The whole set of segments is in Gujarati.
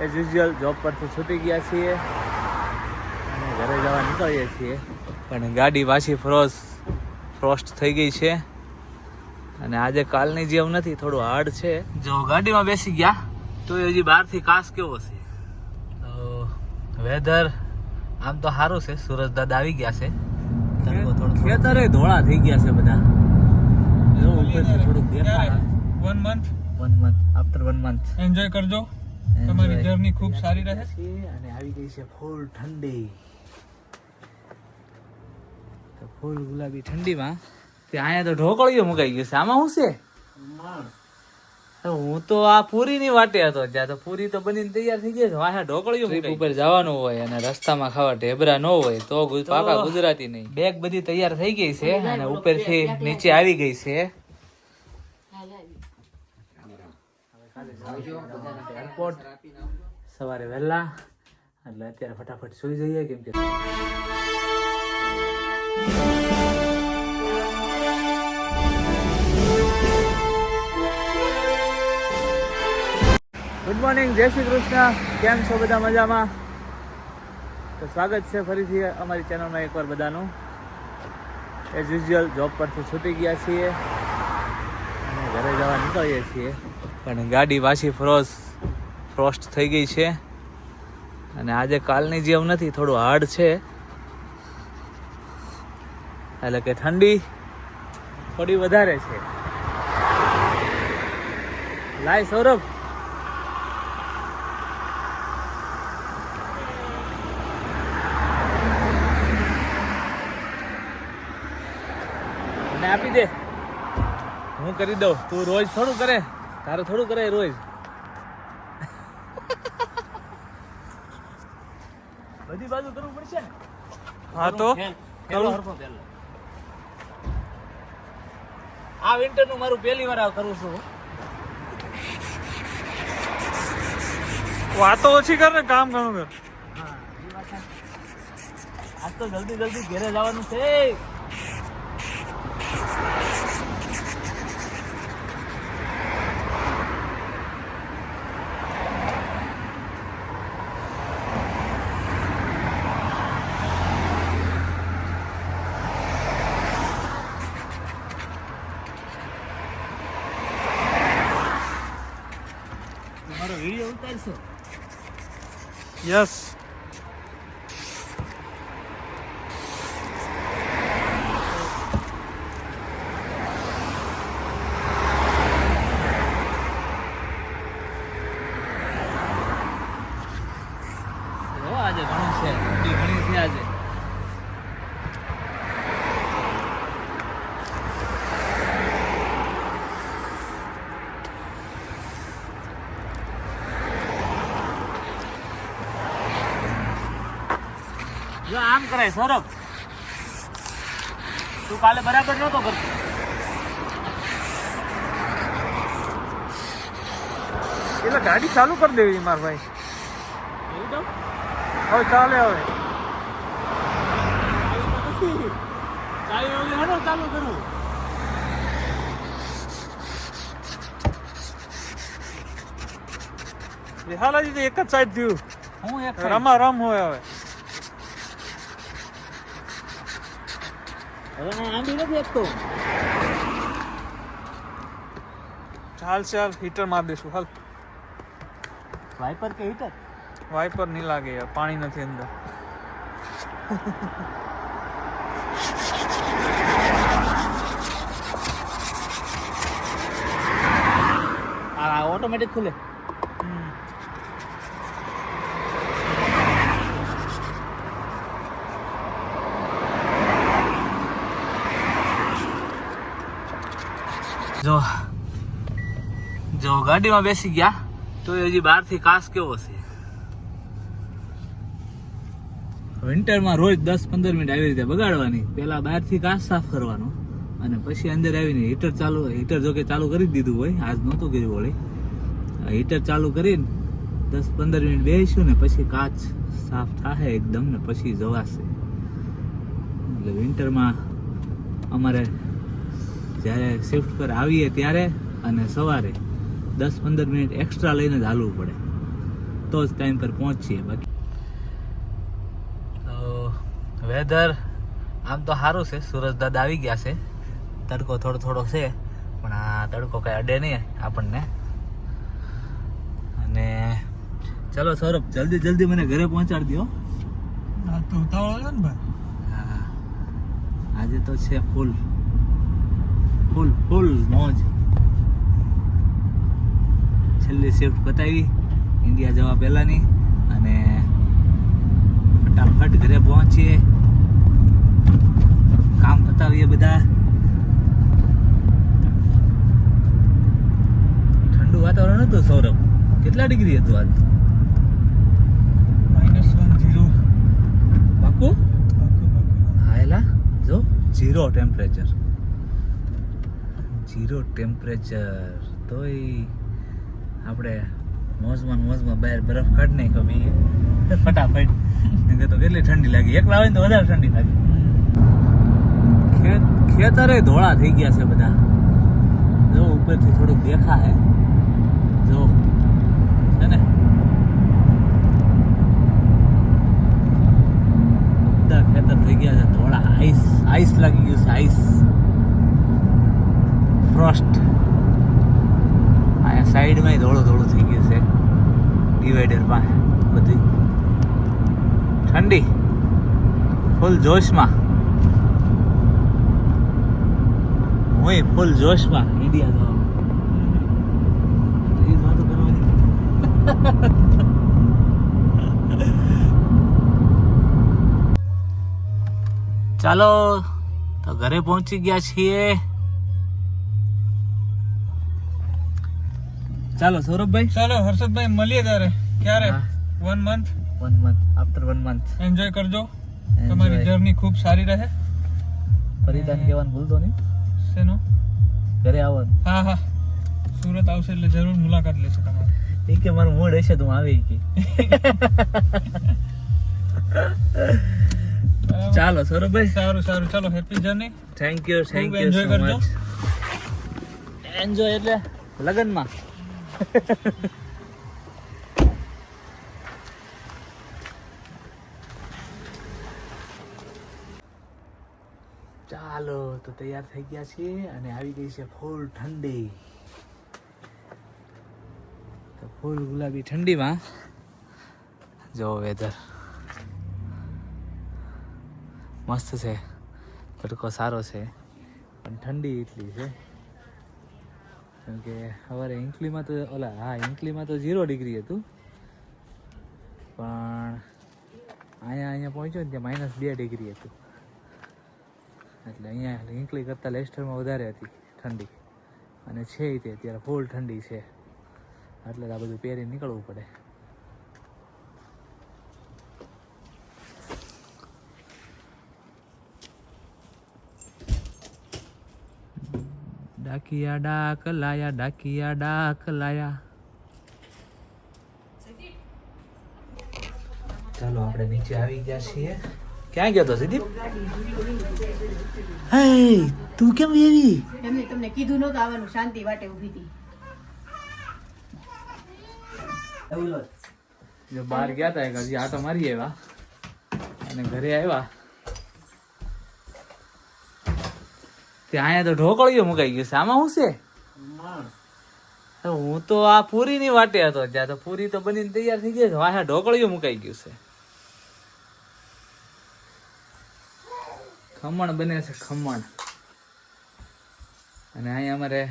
એઝ યુઝ્યુઅલ જોબ પરથી છૂટી ગયા છીએ. અને ઘરે જવા નીકળીએ છીએ. પણ ગાડી પાછી ફ્રોસ્ટ ફ્રોસ્ટ થઈ ગઈ છે. અને આજે કાલની જેમ નથી થોડું હાર્ડ છે. જો ગાડીમાં બેસી ગયા તો હજી બહારથી કાસ કેવો છે? તો વેધર આમ તો સારું છે. સુરજ દાદા આવી ગયા છે. ખેતરે ધોળા થઈ ગયા છે બધા. જો ઉપરથી થોડુંક દેખાય. One month one month after one month enjoy કરજો. તમારી જર્ની ખૂબ સારી રહે? અને આવી ગઈ છે ફૂલ ઠંડી. તો ફૂલ ગુલાબી ઠંડીમાં તે અહીંયા તો ઢોકળીઓ મુકાઈ ગયું છે. આમાં શું છે? હું તો આ પૂરી ની વાટે હતો જ્યાં તો પૂરી તો બનીને તૈયાર થઈ ગઈ છે. વાહે ઢોકળીઓ ટ્રીપ ઉપર જવાનું હોય અને રસ્તામાં ખાવા ઢેબરા ન હોય તો પાકા ગુજરાતી નહીં. બેગ બધી તૈયાર થઈ ગઈ છે અને ઉપરથી નીચે આવી ગઈ છે. એરપોર્ટ સવારે વહેલા, એટલે અત્યારે ફટાફટ સુઈ જઈએ, કેમ કે ગુડ મોર્નિંગ જય શ્રી કૃષ્ણ. કેમ છો બધા મજામાં? તો સ્વાગત છે ફરીથી અમારી ચેનલમાં એકવાર બધાનું. એઝ યુઝ્યુઅલ જોબ પરથી છૂટી ગયા છીએ. અને ઘરે જવા નીકળીએ છીએ. પણ ગાડી પાછી ફ્રોઝ ફ્રોસ્ટ થઈ ગઈ છે. અને આજે કાલની જેમ નથી, થોડું હાર્ડ છે. એટલે કે ઠંડી થોડી વધારે છે. લાય સૌરભ. આપી દે. હું કરી દઉં. તું રોજ થોડું કરે. તારે થોડું કરાય રોજ. બધી બાજુ કરવું પડશે હા તો. આ વિન્ટરનું મારું પહેલી વાર કરું છું. વાતો ઓછી કર ને કામ ઘણું કર. આજ તો જલ્દી જલ્દી ઘેરે જવાનું છે મારો વીડિયો ઉતારશો યસ જો આજે ઘણું છે. ઠંડી ઘણી છે આજે. જો આમ કરાય સૌરભ તું કાલે બરાબર નહોતો કરતો એટલે ગાડી ચાલુ કરી દેવી માર ભાઈ. એવું તો હવે ચાલે હવે. ચાવી વગર હેડો ચાલુ કરું. હાલાજી તો એક જ સાઈડ થયું. હું એક રમા રમ હોય હવે. હવે આંબી નથી એકતો ચાલ ચાલ હીટર માર દઈશું હાલ. વાઇપર કે હીટર વાઇપર નહીં લાગે યાર પાણી નથી અંદર. આ ઓટોમેટિક ખુલે. જો જો ગાડીમાં બેસી ગયા, તો હજી બહારથી કાસ કેવો છે? વિન્ટરમાં રોજ દસ પંદર મિનિટ આવી રીતે બગાડવાની પેલા બહારથી કાચ સાફ કરવાનો, અને પછી અંદર આવીને હીટર ચાલુ હીટર જોકે ચાલુ કરી દીધું હોય, આજ નહોતું કર્યું વળી. હીટર ચાલુ કરીને દસ પંદર મિનિટ બેસીશું ને પછી કાચ સાફ થાય એકદમ ને પછી જવાશે. એટલે વિન્ટરમાં અમારે જ્યારે શિફ્ટ પર આવીએ ત્યારે અને સવારે દસ પંદર મિનિટ એક્સ્ટ્રા લઈને જ હાલવું પડે. તો જ ટાઈમ પર પહોંચીએ બાકી. તો વેધર આમ તો સારું છે. સુરજ દાદા આવી ગયા છે. તડકો થોડો થોડો છે પણ આ તડકો કઈ અડે નહીં આપણને. અને ચલો સૌરભ જલ્દી જલ્દી મને ઘરે પહોંચાડી દો તો ઉતાવળ ને ભાઈ. હા. આજે તો છે ફૂલ ફૂલ ફૂલ મોજ. છેલ્લી શિફ્ટ પતાવી. ઇન્ડિયા જવા પહેલાની. અને ફટાફટ ઘરે પહોંચીએ. કામ પતાવીએ બધા. ઠંડુ વાતાવરણ હતું સૌરભ. કેટલા ડિગ્રી હતું આજ? માઇનસ વન ઝીરો પાકું? હા એલા. જો ઝીરો ટેમ્પરેચર ઝીરો ટેમ્પરેચર તોય આપણે મોજમાં મોજમાં બહાર બરફ કાઢ નહીં બી. ફટાફટ. નહીં તો કેટલી ઠંડી લાગી. એકલા હોય ને તો વધારે ઠંડી લાગે. ખેતરે ધોળા થઈ ગયા છે બધા. જો ઉપરથી થોડુંક દેખા હે જો. છે ને? બધા ખેતર થઈ ગયા છે. ધોળા. આઈસ આઈસ લાગી ગયું છે આઈસ ફ્રોસ્ટ અહીંયા સાઈડમાં ધોળું ધોળું થઈ ગયું છે. ડિવાઈડર પાસે. બધી. ઠંડી. ફૂલ જોશમાં. હું ફૂલ જોશમાં. ઇન્ડિયા જવા એ જ ચાલો, તો ઘરે પહોંચી ગયા છીએ. ચાલો સૌરભભાઈ? ચાલો હર્ષદભાઈ મળીએ ત્યારે. ક્યારે? One month one month after one month enjoy કરજો. તમારી જર્ની ખૂબ સારી રહે. પરિધાન કહેવાનું ભૂલતો નહીં. શેનો? ઘરે આવો. હા હા. સુરત આવશે એટલે જરૂર મુલાકાત લેશે તમારે. એ કે મારું મૂડ હશે તો હું આવી કે ચાલો સૌરભભાઈ. સારું સારું. ચાલો happy journey thank you thank you enjoy કરજો. એન્જોય એટલે લગનમાં. ચાલો, તો તૈયાર થઈ ગયા છીએ અને આવી ગઈ છે ફૂલ ઠંડી. તો ફૂલ ગુલાબી ઠંડીમાં જો વેધર મસ્ત છે. તડકો સારો છે. પણ ઠંડી એટલી છે. કેમ કે સવારે ઇન્કલીમાં તો, ઓલા, હા ઇન્કલીમાં તો ઝીરો ડિગ્રી હતું. પણ અહીંયા અહીંયા પહોંચ્યો ને ત્યાં માઇનસ બે ડિગ્રી હતું. એટલે અહીંયા ઇન્કલી કરતાં લેસ્ટરમાં વધારે હતી ઠંડી. અને છે તે, અત્યારે ફૂલ ઠંડી છે. એટલે આ બધું પહેરી નીકળવું પડે. ડાકિયા ડાક લાયા ડાકિયા ડાક લાયા ચાલો આપણે નીચે આવી ગયા છીએ. ક્યાં ગયો તો સિદ્ધિપ? હે તું કેમ એવી? એમને તમને કીધું નહોતું આવવાનું શાંતિ વાટે ઊભી હતી. જો બહાર ગયા હતા એક હજી આટો મારી આવ્યા. અને ઘરે આવ્યા. તે અહીંયા તો ઢોકળીઓ મુકાઈ ગયું છે. આમાં શું છે? હું તો આ પૂરી ની વાટે હતો ત્યાં તો પૂરી તો બનીને તૈયાર થઈ ગઈ છે. વાહ ઢોકળીઓ મુકાઈ ગયું છે. ખમણ બને છે ખમણ. અને અહીંયા અમારે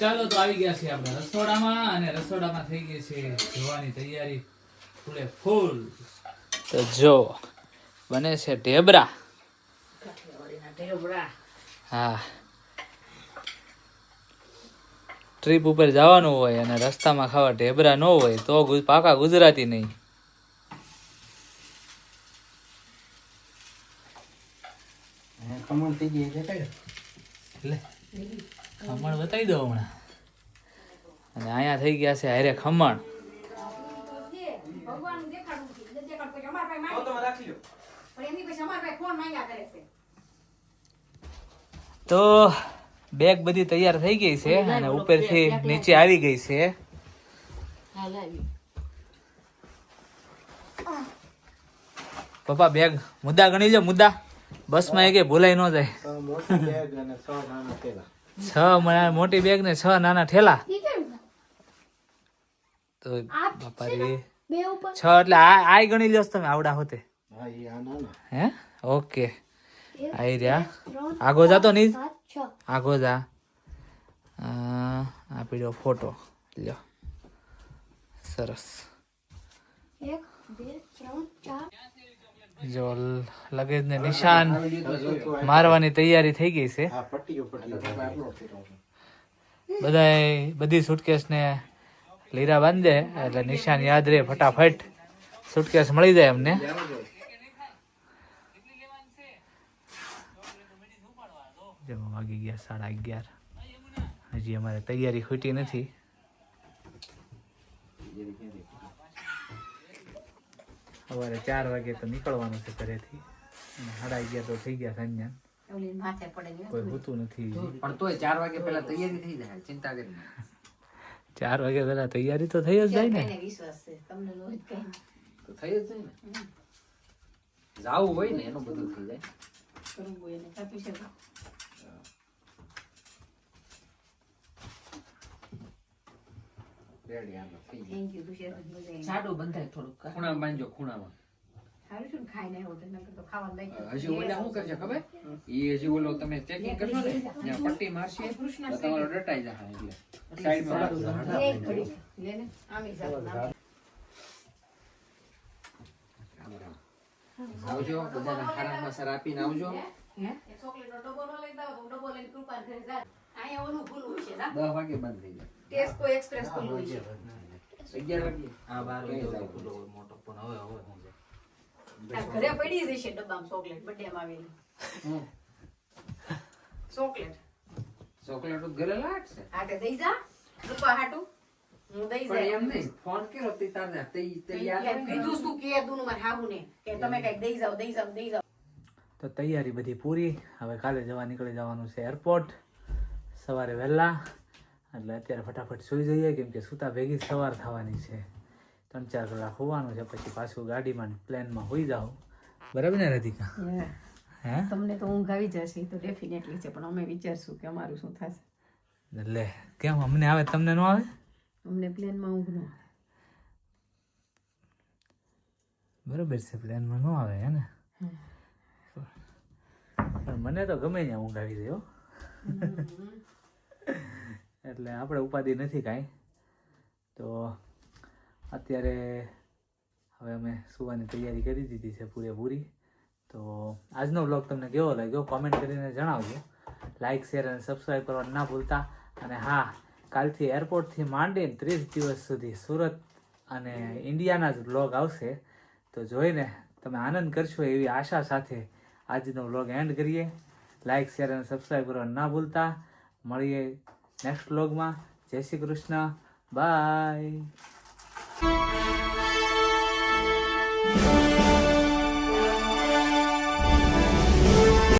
ચાલો તો આવી ગયા છીએ આપણે રસોડામાં અને રસોડામાં થઈ ગઈ છે જોવાની તૈયારી. ફૂલે ફૂલ. તો જો બને છે ઢેબરા. હા. ટ્રીપ ઉપર જવાનું હોય અને રસ્તામાં ખાવા ઢેબરા ન હોય તો પાકા ગુજરાતી નહીં. એટલે ખમણ બતાવી દો હમણાં. અને અહીંયા થઈ ગયા છે હારે ખમણ. તો બેગ બધી તૈયાર થઈ ગઈ છે અને ઉપરથી નીચે આવી ગઈ છે. પપ્પા બેગ મુદ્દા ગણી લો મુદ્દા. બસમાં એ કે ભૂલાઈ ન જાય. છ મોટી બેગ ને છ નાના ઠેલા તો બાપા રે. છ એટલે આ આય ગણી લ્યો તમે આવડા હોતે. હે ઓકે. આઈ રહ્યા. આગો જાતો નહીં આગો જા. આપી આ પીડ્યો ફોટો. લ્યો. સરસ. જો લગેજ ને નિશાન મારવાની તૈયારી થઈ ગઈ છે. બધાય બધી સુટકેસ ને લીરા બાંધે એટલે નિશાન યાદ રહે ફટાફટ. સુટકેસ મળી જાય અમને જેમાં વાગી ગયા સાડા અગિયાર. હજી અમારે તૈયારી ખૂટી નથી. સવારે ચાર વાગે તો નીકળવાનું છે ઘરેથી. સાડા અગિયાર તો થઈ ગયા સાંજના ઓલી માથે પડે ને. કોઈ હોતું નથી. પણ તોય ચાર વાગે પહેલા તૈયારી થઈ જાય ચિંતા કરી ચાર વાગે પેલા તૈયારી તો થઈ જ જાય ને. વિશ્વાસ છે તમને નો કઈ. તો થઈ જ જાય ને. જાવું હોય ને એનું બધું થઈ જાય. કરવું હોય એને કાપી શકો રેડી હાલો થઈ જાય થેન્ક યુ તુષાર મજા સાડું બંધાય થોડુંક. ખૂણામાં બાંધજો ખૂણામાં. સારું છું ને ખાઈને આવ્યો તો નકર તો ખાવાનું લઈ હજી ઓલા શું કરશે ખબર? એ હજી ઓલો તમે ચેકિંગ કરશો ને ત્યાં પટ્ટી મારશે તો તમારો ડટાઈ જશે એટલે. સાઈડમાં એક ઘડી લે ને આમી જાતું આવજો બધાને હારામાં સારા આપીને આવજો. ચોકલેટનો ડબ્બો ન લઈને આવો, ડબ્બો લઈને કૃપાને ઘરે જાય. અહીંયા ઓલું ખુલ્લું છે દસ વાગે બંધ થઈ જાય. ટેસ્કો એક્સપ્રેસ ખુલ્લું છે. અગિયાર વાગે. હા બાર વાગે ખુલ્લો મોટો પણ હવે હવે હું ઘરે પડી જશે ડબ્બામાં ચોકલેટ બર્થડેમાં આવેલી ચોકલેટ. ચોકલેટ ઘરે લાગશે. હાટે દઈ જા. હાટું. હું દઈ જાય. એમ નહીં ફોન કર્યો તે તાર તે તૈયાર કીધું શું કે દુનું મારે હાહુને કે તમે કંઈક દઈ જાઓ દઈ જાઓ દઈ જાઓ. તો તૈયારી બધી પૂરી. હવે કાલે જવા નીકળી જવાનું છે એરપોર્ટ સવારે વહેલા. એટલે અત્યારે ફટાફટ સૂઈ જઈએ કેમ કે સૂતા ભેગી સવાર થવાની છે. ત્રણ ચાર કલાક હોવાનું છે પછી પાછું ગાડીમાં પ્લેનમાં હોઈ જાઓ બરાબર ને રાધિકા? હે? તમને તો ઊંઘ આવી જશે તો ડેફિનેટલી છે પણ અમે વિચારશું કે અમારું શું થશે. એટલે કેમ અમને આવે તમને ન આવે? અમને પ્લેનમાં ઊંઘ ન બરોબર છે પ્લેનમાં ન આવે હે ને? પણ મને તો ગમે ત્યાં ઊંઘ આવી જાય એટલે આપણે ઉપાધિ નથી કાંઈ. તો અત્યારે હવે અમે સુવાની તૈયારી કરી દીધી છે પૂરેપૂરી. તો આજનો બ્લોગ તમને કેવો લાગ્યો કોમેન્ટ કરીને જણાવજો. લાઇક શેર અને સબસ્ક્રાઈબ કરવાનું ના ભૂલતા. અને હા, કાલથી એરપોર્ટથી માંડીને ત્રીસ દિવસ સુધી સુરત અને ઇન્ડિયાના જ બ્લોગ આવશે. તો જોઈને તમે આનંદ કરશો એવી આશા સાથે આજનો વ્લોગ એન્ડ કરીએ. લાઇક શેર અને સબસ્ક્રાઈબ કરવાનું ના ભૂલતા. મળીએ નેક્સ્ટ વ્લોગમાં જય શ્રી કૃષ્ણ. બાય